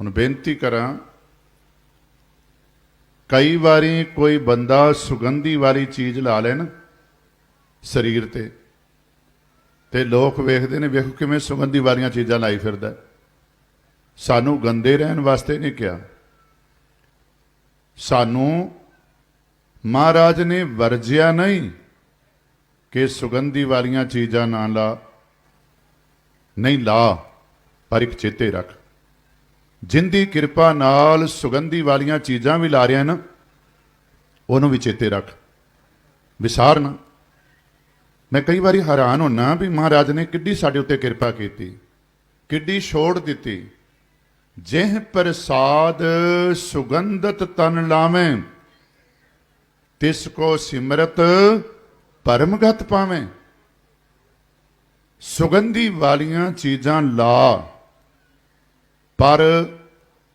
ਹੁਣ ਬੇਨਤੀ ਕਰਾਂ, ਕਈ ਵਾਰੀ ਕੋਈ ਬੰਦਾ ਸੁਗੰਧੀ ਵਾਲੀ ਚੀਜ਼ ਲਾ ਲੈਣ ਸਰੀਰ ਤੇ ਤੇ ਲੋਕ ਵੇਖਦੇ ਨੇ, ਵੇਖੋ ਕਿਵੇਂ ਸੁਗੰਧੀ ਵਾਲੀਆਂ ਚੀਜ਼ਾਂ ਲਾਈ ਫਿਰਦਾ। ਸਾਨੂੰ ਗੰਦੇ ਰਹਿਣ ਵਾਸਤੇ ਨਹੀਂ ਕਿਹਾ। ਸਾਨੂੰ ਮਹਾਰਾਜ ਨੇ ਵਰਜਿਆ ਨਹੀਂ ਕਿ ਸੁਗੰਧੀ ਵਾਲੀਆਂ ਚੀਜ਼ਾਂ ਨਾ ਲਾ, ਨਹੀਂ ਲਾ, ਪਰ ਇੱਕ ਚੇਤੇ ਰੱਖ। ਜਿੰਦੀ ਕਿਰਪਾ ਨਾਲ ਸੁਗੰਧੀ ਵਾਲੀਆਂ ਚੀਜ਼ਾਂ ਵੀ ਲਾ ਰਿਆ ਨਾ, ਉਹਨੂੰ ਵੀ ਚੇਤੇ ਰੱਖ। ਵਿਸਾਰ ਨਾ। ਮੈਂ ਕਈ ਵਾਰੀ ਹੈਰਾਨ ਹੁੰਨਾ ਵੀ ਮਹਾਰਾਜ ਨੇ ਕਿੱਡੀ ਸਾਡੇ ਉੱਤੇ ਕਿਰਪਾ ਕੀਤੀ, ਕਿੱਡੀ ਛੋੜ ਦਿੱਤੀ। ਜਿਹ ਪ੍ਰਸਾਦ ਸੁਗੰਧਤ ਤਨ ਲਾਵੇਂ, ਤਿਸ ਕੋ ਸਿਮਰਤ ਪਰਮਗਤ ਪਾਵੇਂ। ਸੁਗੰਧੀ ਵਾਲੀਆਂ ਚੀਜ਼ਾਂ ਲਾ। ਪਰ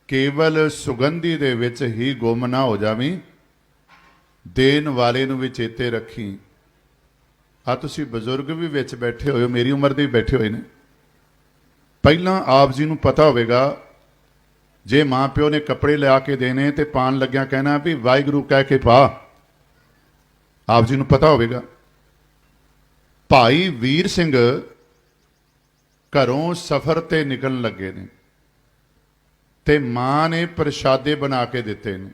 ਕੇਵਲ ਸੁਗੰਧੀ ਦੇ ਵਿੱਚ ਹੀ ਗੁੰਮ ਨਾ ਹੋ ਜਾਵੀਂ, ਦੇਣ ਵਾਲੇ ਨੂੰ ਵੀ ਚੇਤੇ ਰੱਖੀ। ਆ ਤੁਸੀਂ ਬਜ਼ੁਰਗ ਵੀ ਵਿੱਚ ਬੈਠੇ ਹੋਏ ਹੋ, ਮੇਰੀ ਉਮਰ ਦੇ ਵੀ ਬੈਠੇ ਹੋਏ ਨੇ। ਪਹਿਲਾਂ ਆਪ ਜੀ ਨੂੰ ਪਤਾ ਹੋਵੇਗਾ, ਜੇ ਮਾਂ ਪਿਓ ਨੇ ਕੱਪੜੇ ਲਿਆ ਕੇ ਦੇਣੇ ਤੇ ਪਾਣ ਲੱਗਿਆ ਕਹਿਣਾ ਵੀ ਵਾਹਿਗੁਰੂ ਕਹਿ ਕੇ ਪਾ, ਆਪ ਜੀ ਨੂੰ ਪਤਾ ਹੋਵੇਗਾ। ਭਾਈ ਵੀਰ ਸਿੰਘ ਘਰੋਂ ਸਫ਼ਰ ਤੇ ਨਿਕਲਣ ਲੱਗੇ ਨੇ। ਤੇ ਮਾਂ ਨੇ ਪ੍ਰਸ਼ਾਦੇ ਬਣਾ ਕੇ ਦਿੱਤੇ ਨੇ।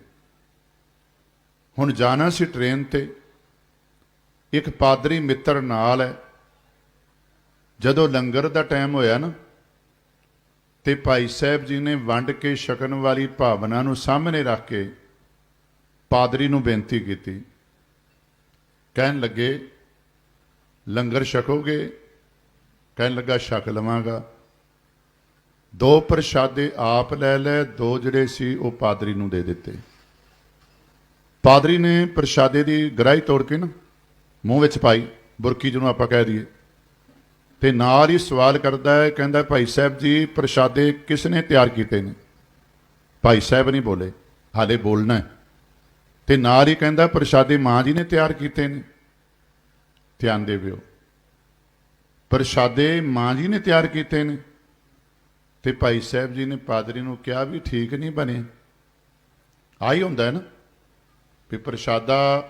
ਹੁਣ ਜਾਣਾ ਸੀ ਟ੍ਰੇਨ ਤੇ। ਇੱਕ ਪਾਦਰੀ ਮਿੱਤਰ ਨਾਲ ਹੈ। ਜਦੋਂ ਲੰਗਰ ਦਾ ਟਾਈਮ ਹੋਇਆ ਨਾ, ਤੇ ਭਾਈ ਸਾਹਿਬ ਜੀ ਨੇ ਵੰਡ ਕੇ ਛਕਣ ਵਾਲੀ ਭਾਵਨਾ ਨੂੰ ਸਾਹਮਣੇ ਰੱਖ ਕੇ ਪਾਦਰੀ ਨੂੰ ਬੇਨਤੀ ਕੀਤੀ। ਕਹਿਣ ਲੱਗੇ, ਲੰਗਰ ਛਕੋਗੇ? ਕਹਿਣ ਲੱਗਾ, ਛਕ ਲਵਾਂਗਾ। ਦੋ ਪ੍ਰਸ਼ਾਦੇ ਆਪ ਲੈ ਲੈ, ਦੋ ਜਿਹੜੇ ਸੀ ਉਹ ਪਾਦਰੀ ਨੂੰ ਦੇ ਦਿੱਤੇ। ਪਾਦਰੀ ਨੇ ਪ੍ਰਸ਼ਾਦੇ ਦੀ ਗਰਾਈ ਤੋੜ ਕੇ ਨਾ ਮੂੰਹ ਵਿੱਚ ਪਾਈ, ਬੁਰਕੀ ਜਿਹਨੂੰ ਆਪਾਂ ਕਹਿ ਦਈਏ। ਤੇ ਨਾਲ ਹੀ ਸਵਾਲ ਕਰਦਾ ਹੈ, ਕਹਿੰਦਾ, ਭਾਈ ਸਾਹਿਬ ਜੀ, ਪ੍ਰਸ਼ਾਦੇ ਕਿਸ ਨੇ ਤਿਆਰ ਕੀਤੇ ਨੇ? ਭਾਈ ਸਾਹਿਬ ਨਹੀਂ ਬੋਲੇ, ਹਾਲੇ ਬੋਲਣਾ ਹੈ। ਤੇ ਨਾਲ ਹੀ ਕਹਿੰਦਾ, ਪ੍ਰਸ਼ਾਦੇ ਮਾਂ ਜੀ ਨੇ ਤਿਆਰ ਕੀਤੇ ਨੇ। ਧਿਆਨ ਦੇਵਿਓ ਪ੍ਰਸ਼ਾਦੇ ਮਾਂ ਜੀ ਨੇ ਤਿਆਰ ਕੀਤੇ ਨੇ। ਤੇ ਭਾਈ ਸਾਹਿਬ ਜੀ ਨੇ ਪਾਦਰੀ ਨੂੰ ਕਿਹਾ ਵੀ ਠੀਕ ਨਹੀਂ ਬਣੇ। ਆਈ ਹੁੰਦਾ ਹੈ ਨਾ ਵੀ ਪ੍ਰਸ਼ਾਦਾ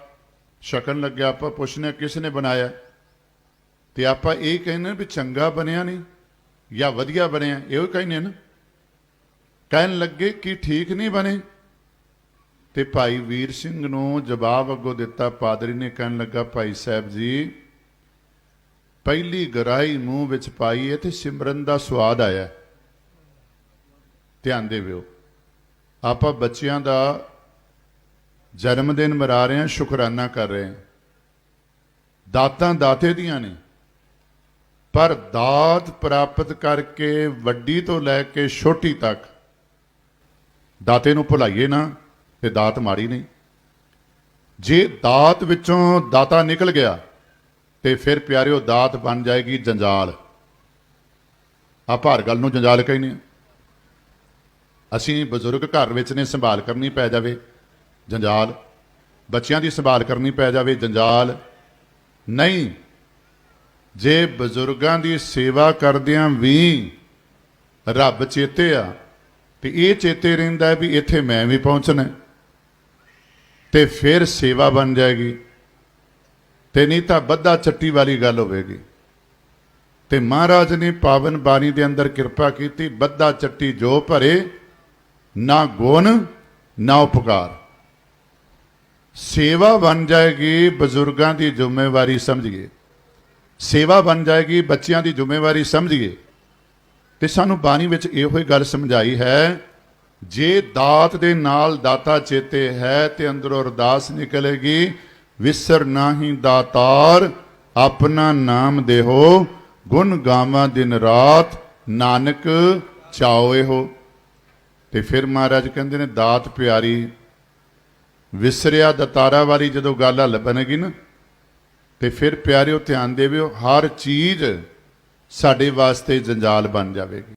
ਛਕਣ ਲੱਗਿਆ, ਆਪਾਂ ਪੁੱਛਨੇ ਕਿਸ ਨੇ ਬਣਾਇਆ। ਤੇ ਆਪਾਂ ਇਹ ਕਹਿੰਦੇ ਵੀ ਚੰਗਾ ਬਣਿਆ ਨਹੀਂ ਜਾਂ ਵਧੀਆ ਬਣਿਆ, ਇਹੋ ਹੀ ਕਹਿੰਦੇ ਨਾ। ਕਹਿਣ ਲੱਗੇ ਕਿ ਠੀਕ ਨਹੀਂ ਬਣੇ। ਤੇ ਭਾਈ ਵੀਰ ਸਿੰਘ ਨੂੰ ਜਵਾਬ ਅੱਗੋਂ ਦਿੱਤਾ, ਪਾਦਰੀ ਨੇ ਕਹਿਣ ਲੱਗਾ, ਭਾਈ ਸਾਹਿਬ ਜੀ, ਪਹਿਲੀ ਗਰਾਈ ਮੂੰਹ ਵਿੱਚ ਪਾਈ ਹੈ ਤੇ ਸਿਮਰਨ ਦਾ ਸਵਾਦ ਆਇਆ। ਧਿਆਨ ਦੇਵਿਓ। ਆਪਾਂ ਬੱਚਿਆਂ ਦਾ ਜਨਮ ਦਿਨ ਮਰਾ ਰਹੇ ਹਾਂ, ਸ਼ੁਕਰਾਨਾ ਕਰ ਰਹੇ ਹਾਂ। ਦਾਤਾਂ ਦਾਤੇ ਦੀਆਂ ਨੇ। ਪਰ ਦਾਤ ਪ੍ਰਾਪਤ ਕਰਕੇ ਵੱਡੀ ਤੋਂ ਲੈ ਕੇ ਛੋਟੀ ਤੱਕ ਦਾਤੇ ਨੂੰ ਭੁਲਾਈਏ ਨਾ ਤੇ ਦਾਤ ਮਾੜੀ ਨਹੀਂ। ਜੇ ਦਾਤ ਵਿੱਚੋਂ ਦਾਤਾ ਨਿਕਲ ਗਿਆ ਤੇ ਫਿਰ ਪਿਆਰਿਓ ਦਾਤ ਬਣ ਜਾਏਗੀ ਜੰਜਾਲ। ਆਪਾਂ ਹਰ ਗੱਲ ਨੂੰ ਜੰਜਾਲ ਕਹਿੰਦੇ ਹਾਂ। ਅਸੀਂ ਬਜ਼ੁਰਗ ਘਰ ਵਿੱਚ ਨੇ, ਸੰਭਾਲ ਕਰਨੀ ਪੈ ਜਾਵੇ। ਜੰਜਾਲ। ਬੱਚਿਆਂ ਦੀ ਸੰਭਾਲ ਕਰਨੀ ਪੈ ਜਾਵੇ, ਜੰਜਾਲ। ਨਹੀਂ, ਜੇ ਬਜ਼ੁਰਗਾਂ ਦੀ ਸੇਵਾ ਕਰਦਿਆਂ ਵੀ ਰੱਬ ਚੇਤੇ ਆ, ਤੇ ਇਹ ਚੇਤੇ ਰਹਿੰਦਾ ਵੀ ਇੱਥੇ ਮੈਂ ਵੀ ਪਹੁੰਚਣਾ ਹੈ। ਤੇ ਫਿਰ ਸੇਵਾ ਬਣ ਜਾਏਗੀ। ਤੇ ਨਹੀਂ ਤਾਂ ਬੱਧਾ ਚੱਟੀ ਵਾਲੀ ਗੱਲ ਹੋਵੇਗੀ। ਤੇ ਮਹਾਰਾਜ ਨੇ ਪਾਵਨ ਬਾਣੀ ਦੇ ਅੰਦਰ ਕਿਰਪਾ ਕੀਤੀ, ਬੱਧਾ ਚੱਟੀ ਜੋ ਭਰੇ ਨਾ ਗੁਣ, ਨਾ ਉਪਕਾਰ। ਸੇਵਾ ਬਣ ਜਾਏਗੀ ਬਜ਼ੁਰਗਾਂ ਦੀ ਜ਼ਿੰਮੇਵਾਰੀ ਸਮਝੀਏ। ਸੇਵਾ ਬਣ ਜਾਏਗੀ ਬੱਚਿਆਂ ਦੀ ਜ਼ਿੰਮੇਵਾਰੀ ਸਮਝੀਏ। ਤੇ ਸਾਨੂੰ ਬਾਣੀ ਵਿੱਚ ਇਹੋ ਹੀ ਗੱਲ ਸਮਝਾਈ ਹੈ, ਜੇ ਦਾਤ ਦੇ ਨਾਲ ਦਾਤਾ ਚੇਤੇ ਹੈ ਤੇ ਅੰਦਰੋਂ ਅਰਦਾਸ ਨਿਕਲੇਗੀ, ਵਿਸਰ ਨਾਹੀ ਦਾਤਾਰ, ਆਪਣਾ ਨਾਮ ਦੇਹੋ, ਗੁਣ ਗਾਵਾਂ ਦਿਨ ਰਾਤ, ਨਾਨਕ ਚਾਓਏ ਹੋ ਤੇ ਫਿਰ ਮਹਾਰਾਜ ਕਹਿੰਦੇ ਨੇ, ਦਾਤ ਪਿਆਰੀ, ਵਿਸਰਿਆ ਦਤਾਰਾ ਵਾਲੀ ਜਦੋਂ ਗੱਲ ਹੱਲ ਬਣੇਗੀ ਨਾ, ਤੇ ਫਿਰ ਪਿਆਰਿਓ ਧਿਆਨ ਦੇਵਿਓ, ਹਰ ਚੀਜ਼ ਸਾਡੇ ਵਾਸਤੇ ਜੰਜਾਲ ਬਣ ਜਾਵੇਗੀ।